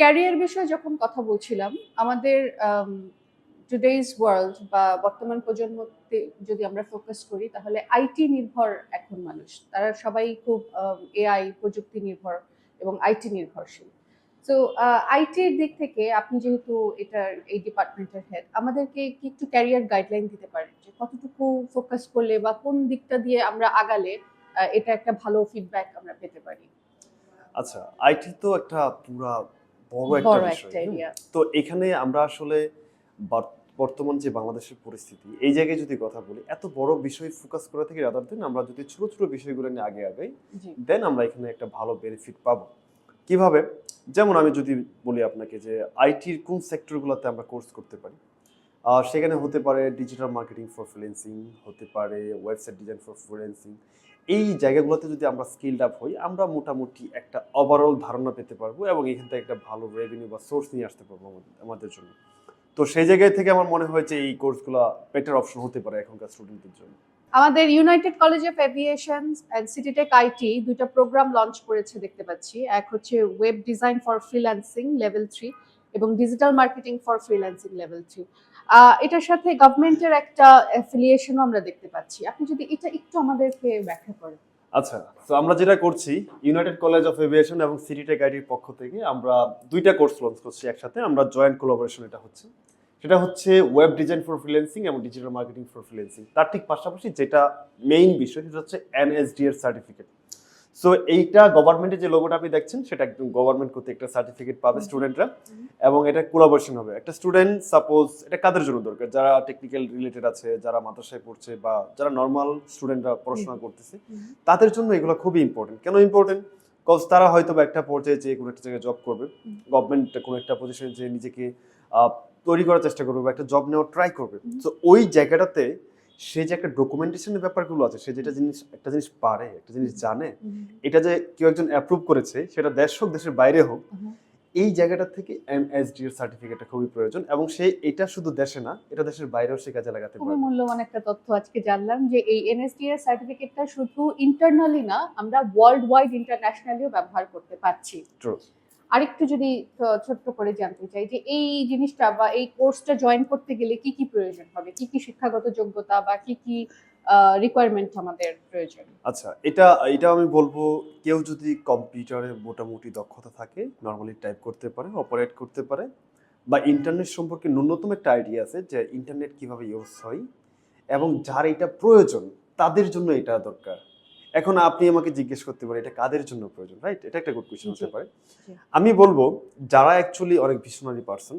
Career বিষয়ে যখন কথা বলছিলাম, আমাদের টুডেইজ ওয়ার্ল্ড বা বর্তমান প্রজন্মতে যদি আমরা ফোকাস করি, তাহলে আইটি নির্ভর এখন মানুষ। তারা সবাই খুব এআই প্রযুক্তি নির্ভর এবং আইটি নির্ভরশীল। তো আইটির দিক থেকে আপনি যেহেতু এটার, এই ডিপার্টমেন্টের হেড আমাদেরকে কি একটু ক্যারিয়ার গাইডলাইন দিতে পারেন? যে কতটুকু ফোকাস করলে বা কোন দিকটা দিয়ে আমরা আগালে এটা একটা ভালো ফিডব্যাক আমরা পেতে পারি? আচ্ছা আইটি তো একটা পুরা বড় একটা বিষয় তো এখানে আমরা আসলে বর্তমান যে বাংলাদেশের পরিস্থিতি এই জায়গায় যদি কথা বলি এত বড় বিষয় ফোকাস করে থেকে রাদার দেন আমরা যদি ছোট ছোট বিষয়গুলো নিয়ে আগে আগাই দেন আমরা এখানে একটা ভালো বেনিফিট পাবো। কীভাবে? যেমন আমি যদি বলি আপনাকে যে আইটির কোন সেক্টরগুলোতে আমরা কোর্স করতে পারি সেখানে হতে পারে ডিজিটাল মার্কেটিং ফর ফ্রিল্যান্সিং হতে পারে ওয়েবসাইট ডিজাইন ফর ফ্রিল্যান্সিং এই জায়গাগুলোতে যদি আমরা স্কিলড আপ হই, আমরা মোটামুটি একটা ওভারঅল ধারণা পেতে পারব এবং এখান থেকে একটা ভালো রেভিনিউ বা সোর্স নিয়ে আসতে পারব আমাদের- জন্য। তো সেই জায়গায় থেকে আমার মনে হয় যে এই কোর্সগুলো বেটার অপশন হতে পারে এখনকার স্টুডেন্টদের জন্য। আমাদের United College of Aviation and CityTech IT দুইটা প্রোগ্রাম লঞ্চ করেছে দেখতে পাচ্ছি। এক হচ্ছে web design for freelancing level three এবং digital marketing for freelancing level three এটার সাথে গভর্নমেন্টের একটা অ্যাফিলিয়েশনও আমরা দেখতে পাচ্ছি। আপনি যদি এটা একটু আমাদেরকে ব্যাখ্যা করেন। আচ্ছা তো আমরা যেটা করছি ইউনাইটেড কলেজ অফ এভিয়েশন এবং সিটিটেক আইটির পক্ষ থেকে আমরা দুইটা কোর্স লঞ্চ করছি একসাথে। আমরা জয়েন্ট কোলাবোরেশন এটা হচ্ছে। সেটা হচ্ছে ওয়েব ডিজাইন ফর ফ্রিল্যান্সিং এবং ডিজিটাল মার্কেটিং ফর ফ্রিল্যান্সিং তার ঠিক পাশাপাশি যেটা মেইন বিষয়, সেটা হচ্ছে এনএসডি এর সার্টিফিকেট সো এইটা গভর্নমেন্টের যে লোগোটা আপনি দেখছেন সেটা একদম গভর্নমেন্ট কর্তৃক একটা সার্টিফিকেট পাবে স্টুডেন্টরা এবং এটা কোলাবোরেশন হবে। একটা স্টুডেন্ট সাপোজ এটা কাদের জন্য দরকার? যারা টেকনিক্যাল রিলেটেড আছে যারা মাদ্রাসায় পড়ছে বা যারা নর্মাল স্টুডেন্টরা পড়াশোনা করতেছে তাদের জন্য এগুলো খুবই ইম্পর্টেন্ট কেন ইম্পর্টেন্ট কজ তারা হয়তো বা একটা পর্যায়ে যে কোনো একটা জায়গায় জব করবে। গভর্নমেন্ট কোনো একটা পজিশনে যে নিজেকে তৈরি করার চেষ্টা করবে বা একটা জব নেওয়ার ট্রাই করবে। তো ওই জায়গাটাতে সে যে একটা ডকুমেন্টেশনের ব্যাপারগুলো আছে সে যেটা জিনিস একটা জিনিস পারে একটা জিনিস জানে এটা যে কেউ একজন অ্যাপ্রুভ করেছে সেটা দেশ হোক দেশের বাইরে হোক এই জায়গাটা থেকে এমএসডি এর সার্টিফিকেটটা খুবই প্রয়োজন এবং সে এটা শুধু দেশে না এটা দেশের বাইরেও সে কাজে লাগাতে খুবই পারবে। মূল্যবান একটা তথ্য আজকে জানলাম যে এই এনএসডি এর সার্টিফিকেটটা শুধু ইন্টারনালি না আমরা ওয়ার্ল্ড ওয়াইড ইন্টারন্যাশনালিও ব্যবহার করতে পারছি। True. আরেকটু যদি ছোট্ট করে জানতে চাই যে এই জিনিসটা বা এই কোর্সটা জয়েন করতে গেলে কি কি প্রয়োজন হবে? কি কি শিক্ষাগত যোগ্যতা বা কি কি রিকোয়ারমেন্ট আমাদের প্রয়োজন? আচ্ছা এটা এটা আমি বলব কেউ যদি কম্পিউটারে মোটামুটি দক্ষতা থাকে নর্মালি টাইপ করতে পারে অপারেট করতে পারে, বা ইন্টারনেট সম্পর্কে ন্যূনতম একটা আইডিয়া আছে যে ইন্টারনেট কীভাবে ইউজ হয় এবং যার এটা প্রয়োজন, তাদের জন্য এটা দরকার। এখন আপনি আমাকে জিজ্ঞেস করতে পারেন এটা কাদের জন্য প্রয়োজন রাইট এটা একটা গুড কোয়েশ্চেন হতে পারে। আমি বলব যারা অ্যাকচুয়ালি অনেক ভিশনারি পার্সন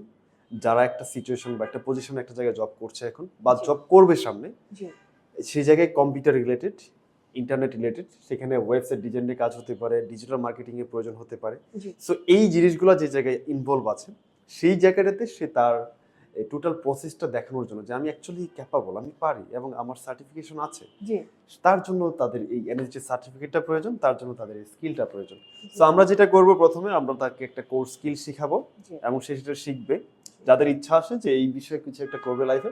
যারা একটা সিচুয়েশন বা একটা পজিশনে একটা জায়গায় জব করছে এখন বা জব করবে সামনে জি। সেই জায়গায় কম্পিউটার রিলেটেড ইন্টারনেট রিলেটেড সেখানে ওয়েবসাইট ডিজাইনের কাজ হতে পারে ডিজিটাল মার্কেটিং এর প্রয়োজন হতে পারে। সো এই জিনিসগুলো যে জায়গায় ইনভলভ আছে সেই জায়গাটাতে সে তার টোটাল প্রসেসটা দেখানোর জন্য যে আমি অ্যাকচুয়ালি ক্যাপাবল আমি পারি এবং আমার সার্টিফিকেশন আছে। জি। তার জন্য তাদের এই এনার্জি সার্টিফিকেটটা প্রয়োজন তার জন্য তাদের এই স্কিলটা প্রয়োজন। তো আমরা যেটা করব প্রথমে আমরা তাকে একটা কোর্স স্কিল শিখাবো এবং সে সেটা শিখবে। যাদের ইচ্ছা আছে যে এই বিষয়ে কিছু একটা করবে লাইফে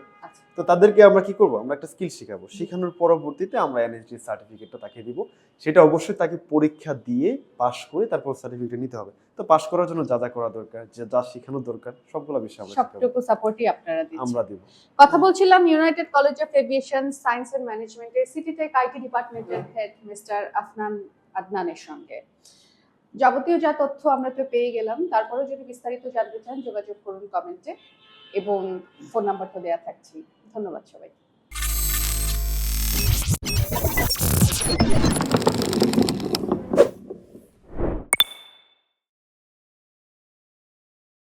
তো তাদেরকে আমরা কি করব? আমরা একটা স্কিল শেখাবো। শেখানোর পরবর্তীতে আমরা এনএসডি সার্টিফিকেটটা তাকে দিব। সেটা অবশ্যই তাকে পরীক্ষা দিয়ে পাশ করে তারপর সার্টিফিকেট নিতে হবে। তো পাশ করার জন্য যা যা করা দরকার যে যা শেখানোর দরকার সবগুলো বিষয় আমরা সবটুকু সাপোর্টই আপনারা দিচ্ছেন। আমরা দিব। কথা বলছিলাম United College of Aviation Science and ম্যানেজমেন্টের সিটিটেক আইটি ডিপার্টমেন্টের হেড মিস্টার আফনান আদনানের সঙ্গে। যাবতীয় যা তথ্য আমরা তো পেয়ে গেলাম, তারপরেও যদি বিস্তারিত জানতে চান, যোগাযোগ করুন কমেন্টে এবং ফোন নাম্বার তো দেওয়া থাকছি ধন্যবাদ সবাই